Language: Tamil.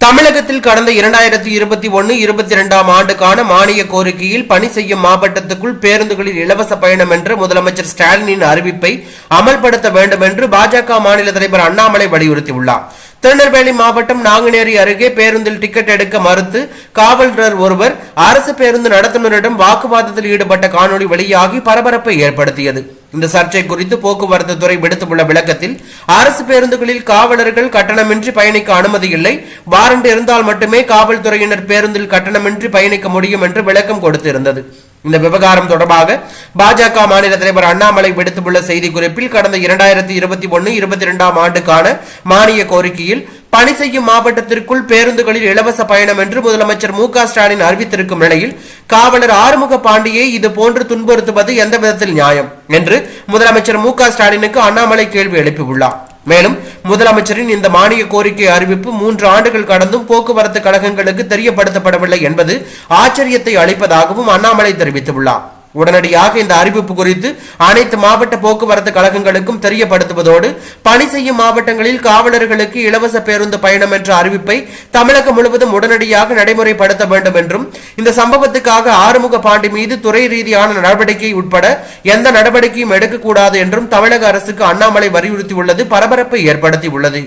தமிழகத்தில் கடந்த இரண்டாயிரத்தி இருபத்தி ஒன்னு இருபத்தி இரண்டாம் ஆண்டுக்கான மானிய கோரிக்கையில் பணி செய்யும் மாவட்டத்துக்குள் பேருந்துகளில் இலவச பயணம் என்ற முதலமைச்சர் ஸ்டாலினின் அறிவிப்பை அமல்படுத்த வேண்டும் என்று பாஜக மாநில தலைவர் அண்ணாமலை வலியுறுத்தியுள்ளார். திருநெல்வேலி மாவட்டம் நாங்குநேரி அருகே பேருந்தில் டிக்கெட் எடுக்க மறுத்து காவலர் ஒருவர் அரசு பேருந்து நடத்துனரிடம் வாக்குவாதத்தில் ஈடுபட்ட காணொளி வெளியாகி பரபரப்பை ஏற்படுத்தியது. இந்த சர்ச்சை குறித்து போக்குவரத்து துறை விடுத்துள்ள விளக்கத்தில் அரசு பேருந்துகளில் காவலர்கள் கட்டணமின்றி பயணிக்க அனுமதி இல்லை. வாரண்ட் இருந்தால் மட்டுமே காவல்துறையினர் பேருந்தில் கட்டணமின்றி பயணிக்க முடியும் என்று விளக்கம் கொடுத்திருந்தது. இந்த விவகாரம் தொடர்பாக பாஜக மாநில தலைவர் அண்ணாமலை விடுத்துள்ள செய்திக்குறிப்பில் கடந்த இரண்டாயிரத்தி இருபத்தி ஒன்னு இருபத்தி இரண்டாம் ஆண்டுக்கான மானிய கோரிக்கையில் பணி செய்யும் மாவட்டத்திற்குள் பேருந்துகளில் இலவச பயணம் என்று முதலமைச்சர் மு ஸ்டாலின் அறிவித்திருக்கும் நிலையில் காவலர் ஆறுமுக பாண்டியை இது போன்று துன்புறுத்துவது எந்த விதத்தில் நியாயம் என்று முதலமைச்சர் மு ஸ்டாலினுக்கு அண்ணாமலை கேள்வி எழுப்பியுள்ளார். மேலும் முதலமைச்சரின் இந்த மானிய கோரிக்கை அறிவிப்பு மூன்று ஆண்டுகள் கடந்தும் போக்குவரத்து கழகங்களுக்கு தெரியப்படுத்தப்படவில்லை என்பது ஆச்சரியத்தை அளிப்பதாகவும் அண்ணாமலை தெரிவித்துள்ளார். உடனடியாக இந்த அறிவிப்பு குறித்து அனைத்து மாவட்ட போக்குவரத்து கழகங்களுக்கும் தெரியப்படுத்துவதோடு பணி செய்யும் மாவட்டங்களில் காவலர்களுக்கு இலவச பேருந்து பயணம் என்ற அறிவிப்பை தமிழகம் முழுவதும் உடனடியாக நடைமுறைப்படுத்த வேண்டும் என்றும் இந்த சம்பவத்துக்காக ஆறுமுக பாண்டி மீது துறை ரீதியான நடவடிக்கை உட்பட எந்த நடவடிக்கையும் எடுக்கக்கூடாது என்றும் தமிழக அரசுக்கு அண்ணாமலை வலியுறுத்தியுள்ளது பரபரப்பை ஏற்படுத்தியுள்ளது.